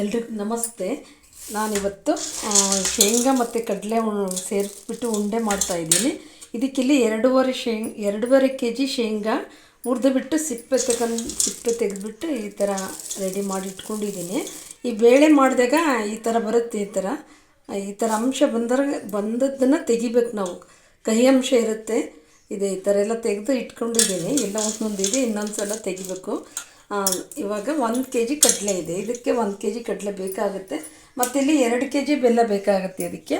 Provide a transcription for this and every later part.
ಎಲ್ರಿಗೂ ನಮಸ್ತೆ. ನಾನಿವತ್ತು ಶೇಂಗಾ ಮತ್ತು ಕಡಲೆ ಸೇರಿಸ್ಬಿಟ್ಟು ಉಂಡೆ ಮಾಡ್ತಾ ಇದ್ದೀನಿ. ಇದಕ್ಕಿಲ್ಲಿ ಎರಡೂವರೆ ಶೇಂಗ್, ಎರಡೂವರೆ ಕೆ ಜಿ ಶೇಂಗಾ ಹುರಿದುಬಿಟ್ಟು ಸಿಪ್ಪೆ ತಗೊಂಡು ಸಿಪ್ಪೆ ತೆಗೆದುಬಿಟ್ಟು ಈ ಥರ ರೆಡಿ ಮಾಡಿ ಇಟ್ಕೊಂಡಿದ್ದೀನಿ. ಈ ಬೇಳೆ ಮಾಡಿದಾಗ ಈ ಥರ ಬರುತ್ತೆ ಈ ಥರ. ಈ ಥರ ಅಂಶ ಬಂದಾಗ ಬಂದದ್ದನ್ನು ತೆಗಿಬೇಕು ನಾವು. ಕಹಿ ಅಂಶ ಇರುತ್ತೆ. ಇದೆ ಈ ಥರ ಎಲ್ಲ ತೆಗೆದು ಇಟ್ಕೊಂಡಿದ್ದೀನಿ. ಎಲ್ಲ ಒಂದೊಂದು ಇದೆ ಇನ್ನೊಂದು ಸಲ ತೆಗಿಬೇಕು. ಇವಾಗ ಒಂದು ಕೆ ಜಿ ಕಡಲೆ ಇದೆ. ಇದಕ್ಕೆ ಒಂದು ಕೆ ಜಿ ಕಡಲೆ ಬೇಕಾಗುತ್ತೆ. ಮತ್ತು ಇಲ್ಲಿ ಎರಡು ಕೆ ಜಿ ಬೆಲ್ಲ ಬೇಕಾಗುತ್ತೆ ಇದಕ್ಕೆ.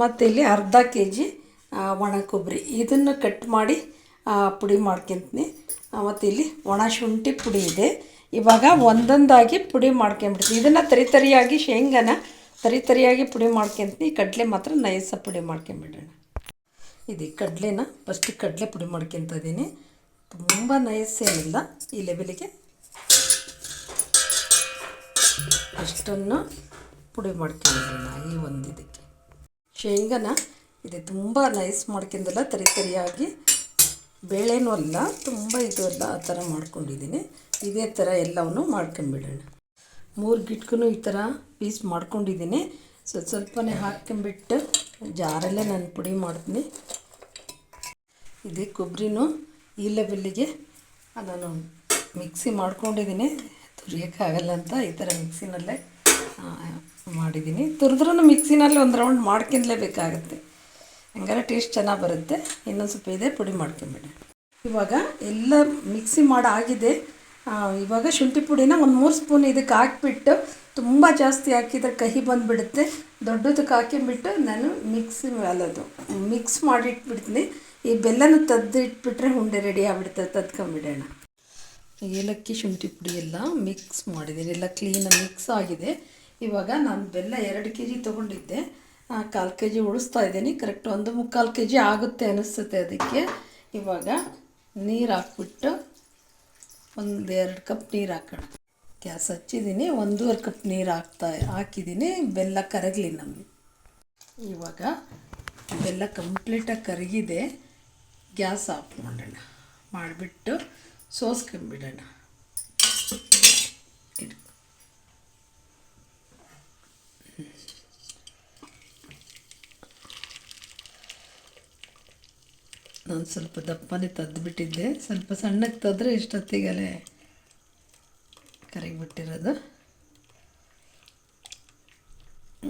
ಮತ್ತು ಇಲ್ಲಿ ಅರ್ಧ ಕೆ ಜಿ ಒಣ ಕೊಬ್ಬರಿ. ಇದನ್ನು ಕಟ್ ಮಾಡಿ ಪುಡಿ ಮಾಡ್ಕೊತೀನಿ. ಮತ್ತು ಇಲ್ಲಿ ಒಣ ಶುಂಠಿ ಪುಡಿ ಇದೆ. ಇವಾಗ ಒಂದೊಂದಾಗಿ ಪುಡಿ ಮಾಡ್ಕೊಂಬಿಡ್ತೀನಿ. ಇದನ್ನು ತರಿ ತರಿಯಾಗಿ ಶೇಂಗಾನ ತರಿ ತರಿಯಾಗಿ ಪುಡಿ ಮಾಡ್ಕೊತೀನಿ. ಕಡಲೆ ಮಾತ್ರ ನೈಸ ಪುಡಿ ಮಾಡ್ಕೊಂಬಿಡೋಣ. ಇದು ಕಡಲೆನ ಫಸ್ಟಿಗೆ ಕಡಲೆ ಪುಡಿ ಮಾಡ್ಕೊತ ಇದ್ದೀನಿ ತುಂಬ ನೈಸ್ ಏನಿಲ್ಲ. ಈ ಲೆವೆಲಿಗೆ ಅಷ್ಟನ್ನು ಪುಡಿ ಮಾಡ್ಕೊಂಡಿರೋಣ ಈ ಒಂದು ಇದಕ್ಕೆ ಶೇಂಗಾನ ಇದು ತುಂಬ ನೈಸ್ ಮಾಡ್ಕೊಂಡಲ್ಲ ತರಿ ತರಿಯಾಗಿ ಬೇಳೆನೂ ಅಲ್ಲ, ತುಂಬ ಇದು ಅಲ್ಲ, ಆ ಥರ ಮಾಡ್ಕೊಂಡಿದ್ದೀನಿ. ಇದೇ ಥರ ಎಲ್ಲವನ್ನು ಮಾಡ್ಕೊಂಬಿಡೋಣ. ಮೂರು ಗಿಟ್ಗೂ ಈ ಥರ ಪೀಸ್ ಮಾಡ್ಕೊಂಡಿದ್ದೀನಿ. ಸ್ವಲ್ಪ ಸ್ವಲ್ಪನೇ ಹಾಕ್ಕೊಂಬಿಟ್ಟು ಜಾರಲ್ಲೇ ನಾನು ಪುಡಿ ಮಾಡ್ತೀನಿ. ಇದೇ ಕೊಬ್ಬರಿನೂ ಈ ಲೆವೆಲ್ಲಿಗೆ ನಾನು ಮಿಕ್ಸಿ ಮಾಡ್ಕೊಂಡಿದ್ದೀನಿ. ತುರಿಯೋಕ್ಕಾಗಲ್ಲ ಅಂತ ಈ ಥರ ಮಿಕ್ಸಿನಲ್ಲೇ ಮಾಡಿದ್ದೀನಿ. ತುರಿದ್ರೂ ಮಿಕ್ಸಿನಲ್ಲಿ ಒಂದು ರೌಂಡ್ ಮಾಡ್ಕೊಂಡ್ಲೇಬೇಕಾಗತ್ತೆ ಹಂಗಾರೆ ಟೇಸ್ಟ್ ಚೆನ್ನಾಗಿ ಬರುತ್ತೆ. ಇನ್ನೊಂದು ಸ್ವಲ್ಪ ಇದೆ ಪುಡಿ ಮಾಡ್ಕೊಂಬಿಡಿ. ಇವಾಗ ಎಲ್ಲ ಮಿಕ್ಸಿ ಮಾಡಾಗಿದೆ. ಇವಾಗ ಶುಂಠಿ ಪುಡಿನ ಒಂದು ಮೂರು ಸ್ಪೂನ್ ಇದಕ್ಕೆ ಹಾಕಿಬಿಟ್ಟು ತುಂಬ ಜಾಸ್ತಿ ಹಾಕಿದ್ರೆ ಕಹಿ ಬಂದುಬಿಡುತ್ತೆ. ದೊಡ್ಡದಕ್ಕೆ ಹಾಕಿಬಿಟ್ಟು ನಾನು ಮಿಕ್ಸಿ ಅಲ್ಲದು ಮಿಕ್ಸ್ ಮಾಡಿಟ್ಬಿಡ್ತೀನಿ. ಈ ಬೆಲ್ಲನ ತದ್ದು ಇಟ್ಬಿಟ್ರೆ ಉಂಡೆ ರೆಡಿ ಆಗಿಬಿಡ್ತದೆ ತದ್ಕೊಂಬಿಡೋಣ ಏಲಕ್ಕಿ ಶುಂಠಿ ಪುಡಿ ಎಲ್ಲ ಮಿಕ್ಸ್ ಮಾಡಿದ್ದೀನಿ. ಎಲ್ಲ ಕ್ಲೀನಾಗಿ ಮಿಕ್ಸ್ ಆಗಿದೆ. ಇವಾಗ ನಾನು ಬೆಲ್ಲ ಎರಡು ಕೆ ಜಿ ತೊಗೊಂಡಿದ್ದೆ ಕಾಲು ಕೆ ಜಿ ಉಳಿಸ್ತಾ ಇದ್ದೀನಿ. ಕರೆಕ್ಟ್ ಒಂದು ಮುಕ್ಕಾಲು ಕೆ ಜಿ ಆಗುತ್ತೆ ಅನಿಸುತ್ತೆ ಅದಕ್ಕೆ. ಇವಾಗ ನೀರು ಹಾಕ್ಬಿಟ್ಟು ಒಂದು ಎರಡು ಕಪ್ ನೀರು ಹಾಕೋಣ. ಗ್ಯಾಸ್ ಹಚ್ಚಿದ್ದೀನಿ. ಒಂದೂವರೆ ಕಪ್ ನೀರು ಹಾಕ್ತಾ, ಹಾಕಿದ್ದೀನಿ. ಬೆಲ್ಲ ಕರಗಲಿ ನಮಗೆ. ಇವಾಗ ಬೆಲ್ಲ ಕಂಪ್ಲೀಟಾಗಿ ಕರಗಿದೆ. ಗ್ಯಾಸ್ ಆಫ್ ಮಾಡೋಣ. ಮಾಡಿಬಿಟ್ಟು ಸೋಸ್ಕೊಂಬಿಡೋಣ ನಾನು ಸ್ವಲ್ಪ ದಪ್ಪನೇ ತದ್ದುಬಿಟ್ಟಿದ್ದೆ ಸ್ವಲ್ಪ ಸಣ್ಣಕ್ಕೆ ತದ್ರೆ ಇಷ್ಟೊತ್ತಿಗಲೇ ಕರಗಿಬಿಟ್ಟಿರೋದು.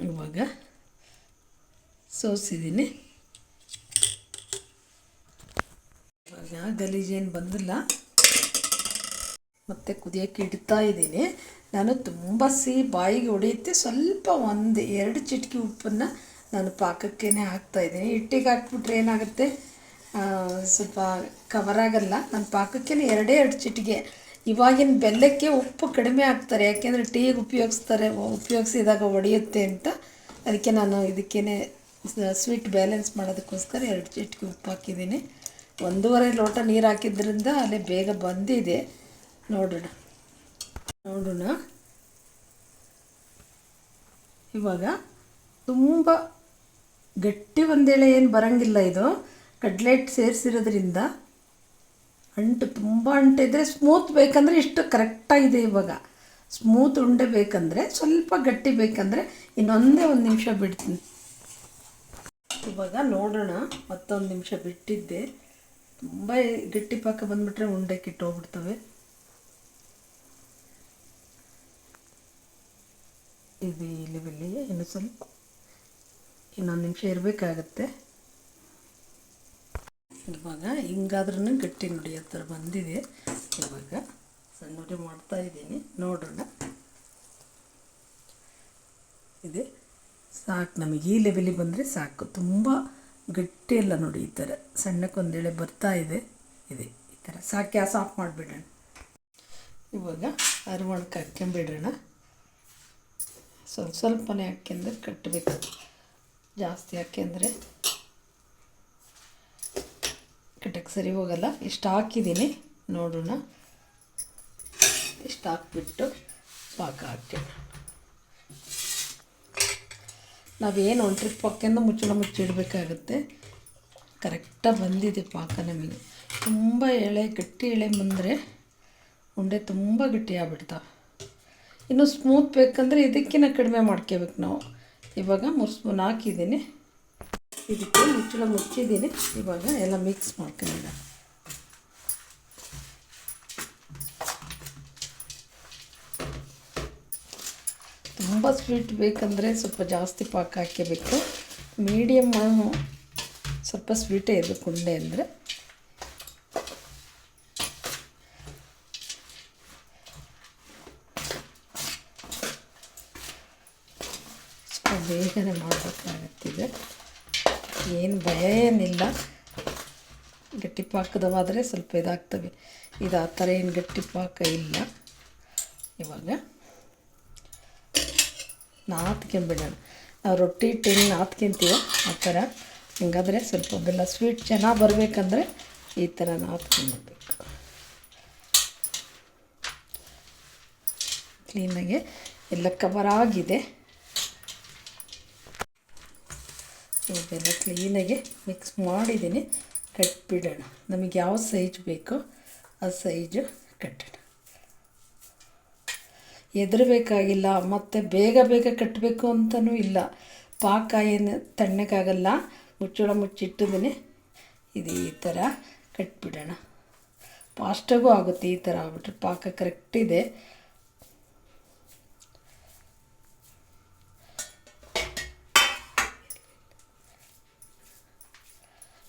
ಇವಾಗ ಸೋಸಿದ್ದೀನಿ ಇವಾಗ ಗಲೀಜೇನು ಬಂದಿಲ್ಲ. ಮತ್ತೆ ಕುದಿಯೋಕ್ಕೆ ಇಡ್ತಾ ಇದ್ದೀನಿ. ನಾನು ತುಂಬ ಸಿಹಿ ಬಾಯಿಗೆ ಹೊಡೆಯುತ್ತೆ. ಸ್ವಲ್ಪ ಒಂದು ಎರಡು ಚಿಟಕಿ ಉಪ್ಪನ್ನು ನಾನು ಪಾಕಕ್ಕೇ ಹಾಕ್ತಾ ಇದ್ದೀನಿ. ಹಿಟ್ಟಿಗೆ ಹಾಕ್ಬಿಟ್ರೆ ಏನಾಗುತ್ತೆ? ಸ್ವಲ್ಪ ಕವರ್ ಆಗಲ್ಲ. ನಾನು ಪಾಕಕ್ಕೆ ಎರಡೇ ಎರಡು ಚಿಟಿಕೆ. ಇವಾಗಿನ ಬೆಲ್ಲಕ್ಕೆ ಉಪ್ಪು ಕಡಿಮೆ ಹಾಕ್ತಾರೆ. ಯಾಕೆಂದರೆ ಟೀಗೆ ಉಪಯೋಗಿಸ್ತಾರೆ. ಉಪಯೋಗಿಸಿದಾಗ ಒಡೆಯುತ್ತೆ ಅಂತ. ಅದಕ್ಕೆ ನಾನು ಇದಕ್ಕೇ ಸ್ವೀಟ್ ಬ್ಯಾಲೆನ್ಸ್ ಮಾಡೋದಕ್ಕೋಸ್ಕರ ಎರಡು ಚಿಟಿಕೆ ಉಪ್ಪು ಹಾಕಿದ್ದೀನಿ. ಒಂದೂವರೆ ಲೋಟ ನೀರು ಹಾಕಿದ್ರಿಂದ ಅಲ್ಲೇ ಬೇಗ ಬಂದಿದೆ. ನೋಡೋಣ. ನೋಡೋಣ. ಇವಾಗ ತುಂಬ ಗಟ್ಟಿ ಒಂದೇಳೆ ಏನು ಬರೋಂಗಿಲ್ಲ ಇದು. ಕಡ್ಲೆಟ್ ಸೇರಿಸಿರೋದ್ರಿಂದ ಅಂಟು ತುಂಬ ಅಂಟಿದ್ರೆ ಸ್ಮೂತ್ ಬೇಕಂದರೆ ಇಷ್ಟು ಕರೆಕ್ಟಾಗಿದೆ ಇವಾಗ. ಸ್ಮೂತ್ ಉಂಡೆ ಬೇಕಂದರೆ ಸ್ವಲ್ಪ ಗಟ್ಟಿ ಬೇಕಂದರೆ ಇನ್ನೊಂದೇ ಒಂದು ನಿಮಿಷ ಬಿಡ್ತೀನಿ. ಇವಾಗ ನೋಡೋಣ, ಮತ್ತೊಂದು ನಿಮಿಷ ಬಿಟ್ಟಿದ್ದೆ. ತುಂಬ ಗಟ್ಟಿ ಪಾಕ ಬಂದುಬಿಟ್ರೆ ಉಂಡೆ ಕಿಟ್ಟೋಗ್ಬಿಡ್ತವೆ ಇದು ಈ ಲೆವೆಲ್ಲಿಗೆ ಇನ್ನು ಸ್ವಲ್ಪ ಇನ್ನೊಂದು ನಿಮಿಷ ಇರಬೇಕಾಗತ್ತೆ. ಇವಾಗ ಹಿಂಗಾದ್ರೂ ಗಟ್ಟಿ ನೋಡಿ ಹತ್ರ ಬಂದಿದೆ. ಇವಾಗ ಸಣ್ಣ ನೋಡಿ ಮಾಡ್ತಾ ಇದ್ದೀನಿ. ನೋಡೋಣ. ಇದೆ. ಸಾಕು. ನಮಗೆ ಈ ಲೆವೆಲಿಗೆ ಬಂದರೆ ಸಾಕು. ತುಂಬ ಗಟ್ಟಿ ಎಲ್ಲ ನೋಡಿ ಈ ಥರ ಸಣ್ಣಕ್ಕೊಂದೇಳೆ ಬರ್ತಾ ಇದೆ. ಇದೆ. ಈ ಥರ ಸಾಕು ಗ್ಯಾಸ್ ಆಫ್ ಮಾಡಿಬಿಡೋಣ. ಇವಾಗ ಅರವಣಕ್ಕೆ ಹಾಕ್ಕೊಂಬಿಡೋಣ ಸ್ವಲ್ಪ ಸ್ವಲ್ಪನೇ ಹಾಕ್ಯಂದ್ರೆ ಕಟ್ಟಬೇಕು ಜಾಸ್ತಿ ಹಾಕ್ಯಂದ್ರೆ ಕಟ್ಟಕ್ಕೆ ಸರಿ ಹೋಗಲ್ಲ. ಇಷ್ಟು ಹಾಕಿದ್ದೀನಿ. ನೋಡೋಣ. ಇಷ್ಟು ಹಾಕ್ಬಿಟ್ಟು ಪಾಕ ಹಾಕ್ತೀನಿ. ನಾವೇನು ಒಂದು ಟ್ರಿಪ್ ಹಾಕ್ಯಂದು ಮುಚ್ಚಳ ಮುಚ್ಚಿಡಬೇಕಾಗುತ್ತೆ ಕರೆಕ್ಟಾಗಿ ಬಂದಿದೆ ಪಾಕ ನಮಗೆ. ತುಂಬ ಎಳೆ, ಗಟ್ಟಿ ಎಳೆ ಬಂದರೆ ಉಂಡೆ ತುಂಬ ಗಟ್ಟಿ ಆಗ್ಬಿಡ್ತಾವೆ. ಇನ್ನು ಸ್ಮೂತ್ ಬೇಕಂದರೆ ಇದಕ್ಕಿಂತ ಕಡಿಮೆ ಮಾಡ್ಕೋಬೇಕು ನಾವು. ಇವಾಗ ಮೂರು ಸ್ಪೂನ್ ಹಾಕಿದ್ದೀನಿ. ಇದಕ್ಕೆ ಮುಚ್ಚಳ ಮುಚ್ಚಿದ್ದೀನಿ. ಇವಾಗ ಎಲ್ಲ ಮಿಕ್ಸ್ ಮಾಡ್ಕೊಂಡಿಲ್ಲ ತುಂಬ ಸ್ವೀಟ್ ಬೇಕಂದರೆ ಸ್ವಲ್ಪ ಜಾಸ್ತಿ ಪಾಕ ಹಾಕಬೇಕು ಮೀಡಿಯಮ್ ಸ್ವಲ್ಪ ಸ್ವೀಟೇ ಇರಬೇಕು ಉಂಡೆ ಅಂದರೆ ಸ್ವಲ್ಪ ಬೇಗನೆ ಮಾಡಬೇಕಾಗತ್ತಿದೆ ಏನು ಭಯ ಏನಿಲ್ಲ ಗಟ್ಟಿ ಪಾಕದವಾದರೆ ಸ್ವಲ್ಪ ಇದಾಗ್ತವೆ. ಇದು ಆ ಥರ ಏನು ಗಟ್ಟಿ ಪಾಕ ಇಲ್ಲ. ಇವಾಗ ನಾತ್ಕೊಂಬಿಡೋಣ. ನಾವು ರೊಟ್ಟಿ ಟೆನ್ ನಾದ್ಕೊಂತೀವೋ ಆ ಥರ. ಹಿಂಗಾದರೆ ಸ್ವಲ್ಪ ಬೆಲ್ಲ ಸ್ವೀಟ್ ಚೆನ್ನಾಗಿ ಬರಬೇಕಂದ್ರೆ ಈ ಥರ ನಾತ್ಕೊಂಡ್ಬಿಡ್ಬೇಕು ಕ್ಲೀನಾಗಿ ಎಲ್ಲ ಕವರ್ ಆಗಿದೆ. ಇದೆಲ್ಲ ಕ್ಲೀನಾಗಿ ಮಿಕ್ಸ್ ಮಾಡಿದ್ದೀನಿ. ಕಟ್ಬಿಡೋಣ. ನಮಗೆ ಯಾವ ಸೈಜ್ ಬೇಕೋ ಆ ಸೈಜು ಕಟ್ಟೋಣ. ಎದುರಬೇಕಾಗಿಲ್ಲ ಮತ್ತು ಬೇಗ ಬೇಗ ಕಟ್ಟಬೇಕು ಅಂತಲೂ ಇಲ್ಲ. ಪಾಕ ಏನು ತಣ್ಣಗಾಗಲ್ಲ, ಮುಚ್ಚಳ ಮುಚ್ಚಿಟ್ಟಿದ್ದೀನಿ. ಇದು ಈ ಥರ ಕಟ್ಬಿಡೋಣ. ಫಾಸ್ಟಾಗೂ ಆಗುತ್ತೆ ಈ ಥರ ಆಗ್ಬಿಟ್ರೆ. ಪಾಕ ಕರೆಕ್ಟ್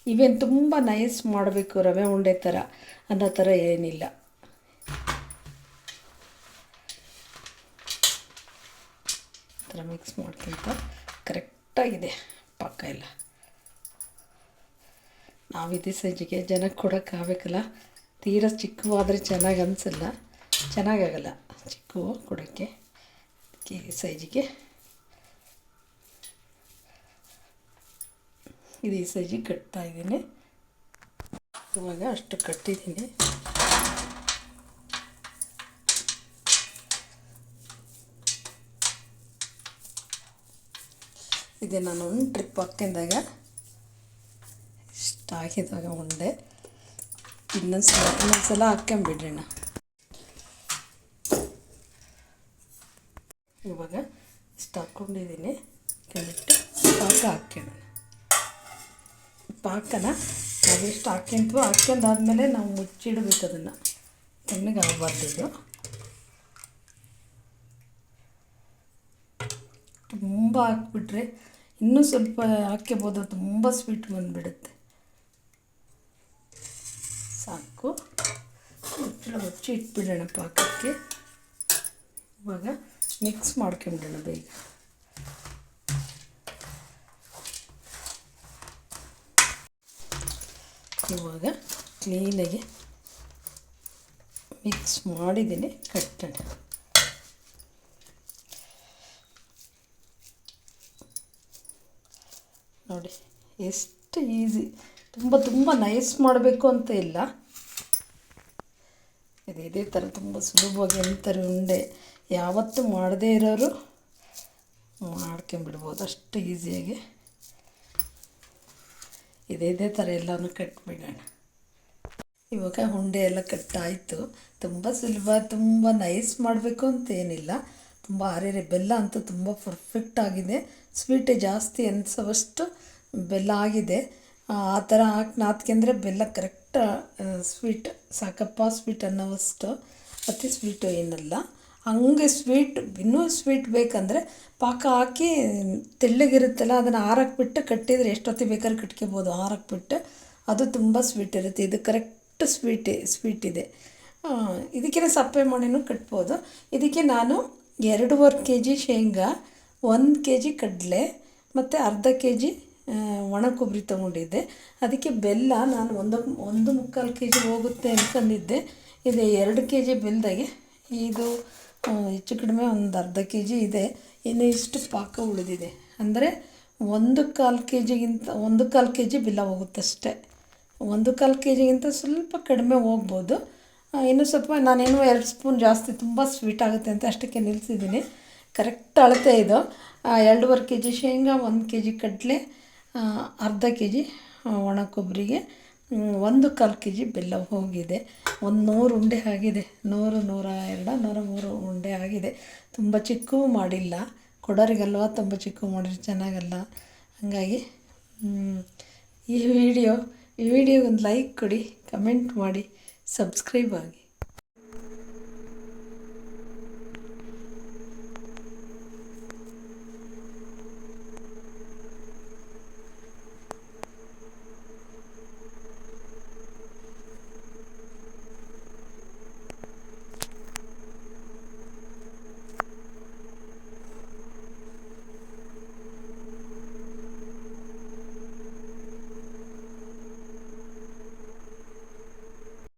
ಇವೇನು ತುಂಬ ನೈಸ್ ಮಾಡಬೇಕು ರವೆ ಉಂಡೆ ಥರ ಅನ್ನೋ ಥರ ಏನಿಲ್ಲ. ಥರ ಮಿಕ್ಸ್ ಮಾಡ್ಕೊಂತ ಕರೆಕ್ಟಾಗಿದೆ ಪಕ್ಕ ಎಲ್ಲ. ನಾವು ಇದೇ ಸೈಜಿಗೆ ಜನಕ್ಕೆ ಕೊಡೋಕ್ಕಾಗಬೇಕಲ್ಲ ತೀರ ಚಿಕ್ಕವಾದರೆ ಚೆನ್ನಾಗಿ ಅನಿಸಲ್ಲ. ಚೆನ್ನಾಗಾಗಲ್ಲ ಚಿಕ್ಕವು ಕೊಡೋಕ್ಕೆ. ಸೈಜಿಗೆ ಇದು ಈ ಸೈಜಿಗೆ ಕಟ್ತಾ ಇದ್ದೀನಿ. ಇವಾಗ ಅಷ್ಟು ಕಟ್ಟಿದ್ದೀನಿ. ಇದೆ ನಾನು ಒಂದು ಟ್ರಿಪ್ ಹಾಕ್ಕೊಂಡಾಗ ಇಷ್ಟು ಹಾಕಿದಾಗ ಉಂಡೆ ಇನ್ನೊಂದು ಸಲ ಇನ್ನೊಂದು ಸಲ ಹಾಕ್ಕೊಂಬಿಡ್ರಿ ಇವಾಗ ಇಷ್ಟು ಹಾಕ್ಕೊಂಡಿದ್ದೀನಿ. ಕೆಳಟ್ಟು ಪಾಕ ಹಾಕ್ಕೊಳ್ಳೋಣ. ಪಾಕನ ನಾವೆಷ್ಟು ಹಾಕ್ಕೊಂತೀವೋ ಹಾಕ್ಕೊಂಡಾದ್ಮೇಲೆ ನಾವು ಮುಚ್ಚಿಡಬೇಕು ಅದನ್ನು. ತಣ್ಣಗಾಗಬಾರ್ದು ಇದು. ತುಂಬ ಹಾಕ್ಬಿಟ್ರೆ ಇನ್ನೂ ಸ್ವಲ್ಪ ಹಾಕ್ಕೋಬೋದು ತುಂಬ ಸ್ವೀಟ್ ಬಂದುಬಿಡುತ್ತೆ. ಸಾಕು. ಮುಚ್ಚಳ ಮುಚ್ಚಿ ಇಟ್ಬಿಡೋಣ ಪಾಕಕ್ಕೆ. ಇವಾಗ ಮಿಕ್ಸ್ ಮಾಡ್ಕೊಂಬಿಡೋಣ ಬೇಗ. ಇವಾಗ ಕ್ಲೀನಾಗಿ ಮಿಕ್ಸ್ ಮಾಡಿದ್ದೀನಿ ಕಟ್ಟಣ ನೋಡಿ, ಎಷ್ಟು ಈಸಿ ತುಂಬ ತುಂಬ ನೈಸ್ ಮಾಡಬೇಕು ಅಂತ ಇಲ್ಲ. ಇದು ಇದೇ ಥರ ತುಂಬ ಸುಲಭವಾಗಿ ಎಂಥರ ಉಂಡೆ ಯಾವತ್ತೂ ಮಾಡದೇ ಇರೋರು ಮಾಡ್ಕೊಂಬಿಡ್ಬೋದು ಅಷ್ಟು ಈಸಿಯಾಗಿ ಇದೇ ಇದೇ ಥರ ಎಲ್ಲನೂ ಕಟ್ಬಿಡೋಣ ಇವಾಗ ಉಂಡೆ ಎಲ್ಲ ಕಟ್ಟಾಯಿತು ತುಂಬ ಸುಲಭ, ತುಂಬ ನೈಸ್ ಮಾಡಬೇಕು ಅಂತ ಏನಿಲ್ಲ. ತುಂಬ ಅರೆರೆ ಬೆಲ್ಲ ಅಂತೂ ತುಂಬ ಪರ್ಫೆಕ್ಟ್ ಆಗಿದೆ. ಸ್ವೀಟೇ ಜಾಸ್ತಿ ಅನಿಸೋವಷ್ಟು ಬೆಲ್ಲ ಆಗಿದೆ. ಆ ಥರ ಹಾಕಿ ನಾದ್ಕೊಂಡ್ರೆ ಬೆಲ್ಲ ಕರೆಕ್ಟ್ ಸ್ವೀಟ್ ಸಾಕಪ್ಪ ಸ್ವೀಟ್ ಅನ್ನೋವಷ್ಟು. ಅತಿ ಸ್ವೀಟು ಏನಲ್ಲ. ಹಂಗೆ ಸ್ವೀಟ್ ಇನ್ನೂ ಸ್ವೀಟ್ ಬೇಕಂದರೆ ಪಾಕ ಹಾಕಿ ತೆಳ್ಳಗಿರುತ್ತಲ್ಲ, ಅದನ್ನು ಆರಕ್ಕೆ ಬಿಟ್ಟು ಕಟ್ಟಿದರೆ ಎಷ್ಟೊತ್ತಿಗೆ ಬೇಕಾದ್ರೆ ಕಟ್ಕೋಬೋದು ಆರಕ್ಕೆ ಬಿಟ್ಟು ಅದು ತುಂಬ ಸ್ವೀಟ್ ಇರುತ್ತೆ. ಇದು ಕರೆಕ್ಟ್ ಸ್ವೀಟ್ ಸ್ವೀಟ್ ಇದೆ. ಇದಕ್ಕಿಂತ ಸಪ್ಪೆ ಮಾಡಿನೂ ಕಟ್ಬೋದು. ಇದಕ್ಕೆ ನಾನು ಎರಡೂವರೆ ಕೆ ಜಿ ಶೇಂಗಾ, ಒಂದು ಕೆ ಜಿ ಕಡಲೆ ಮತ್ತು ಅರ್ಧ ಕೆ ಜಿ ಒಣ ಕೊಬ್ಬರಿ ತೊಗೊಂಡಿದ್ದೆ. ಅದಕ್ಕೆ ಬೆಲ್ಲ ನಾನು ಒಂದು ಒಂದು ಮುಕ್ಕಾಲು ಕೆ ಜಿ ಹೋಗುತ್ತೆ ಅನ್ಕೊಂಡಿದ್ದೆ. ಇದು ಎರಡು ಕೆ ಜಿ ಬೆಲ್ಲದಾಗೆ ಇದು ಹೆಚ್ಚು ಕಡಿಮೆ ಒಂದು ಅರ್ಧ ಕೆ ಜಿ ಇದೆ. ಇನ್ನು ಇಷ್ಟು ಪಾಕ ಉಳಿದಿದೆ. ಅಂದರೆ ಒಂದು ಕಾಲು ಕೆ ಜಿಗಿಂತ ಒಂದು ಕಾಲು ಕೆ ಜಿ ಬೆಲ್ಲ ಹೋಗುತ್ತಷ್ಟೇ. ಒಂದು ಕಾಲು ಕೆ ಜಿಗಿಂತ ಸ್ವಲ್ಪ ಕಡಿಮೆ ಹೋಗ್ಬೋದು. ಇನ್ನು ಸ್ವಲ್ಪ, ನಾನೇನು ಎರಡು ಸ್ಪೂನ್ ಜಾಸ್ತಿ ತುಂಬ ಸ್ವೀಟ್ ಆಗುತ್ತೆ ಅಂತ ಅಷ್ಟಕ್ಕೆ ನಿಲ್ಲಿಸಿದ್ದೀನಿ ಕರೆಕ್ಟ್ ಅಳತೆ ಇದು. ಎರಡೂವರೆ ಕೆ ಜಿ ಶೇಂಗಾ, ಒಂದು ಕೆ ಜಿ ಕಡಲೆ ಅರ್ಧ ಕೆ ಜಿ ಒಣ ಕೊಬ್ಬರಿಗೆ. ಒಂದು ಕಾಲು ಕೆ ಜಿ ಬೆಲ್ಲ ಹೋಗಿದೆ. ಒಂದು ನೂರು ಉಂಡೆ ಆಗಿದೆ. ನೂರು, ನೂರ ಎರಡು, ನೂರ ಮೂರು ಉಂಡೆ ಆಗಿದೆ. ತುಂಬ ಚಿಕ್ಕವು ಮಾಡಿಲ್ಲ. ಕೊಡೋರಿಗಲ್ವ ತುಂಬ ಚಿಕ್ಕವು ಮಾಡಿದ್ರೆ ಚೆನ್ನಾಗಲ್ಲ. ಹಾಗಾಗಿ ಈ ವಿಡಿಯೋ ಈ ವಿಡಿಯೋಗೆ ಒಂದು ಲೈಕ್ ಕೊಡಿ ಕಮೆಂಟ್ ಮಾಡಿ ಸಬ್ಸ್ಕ್ರೈಬ್ ಆಗಿ.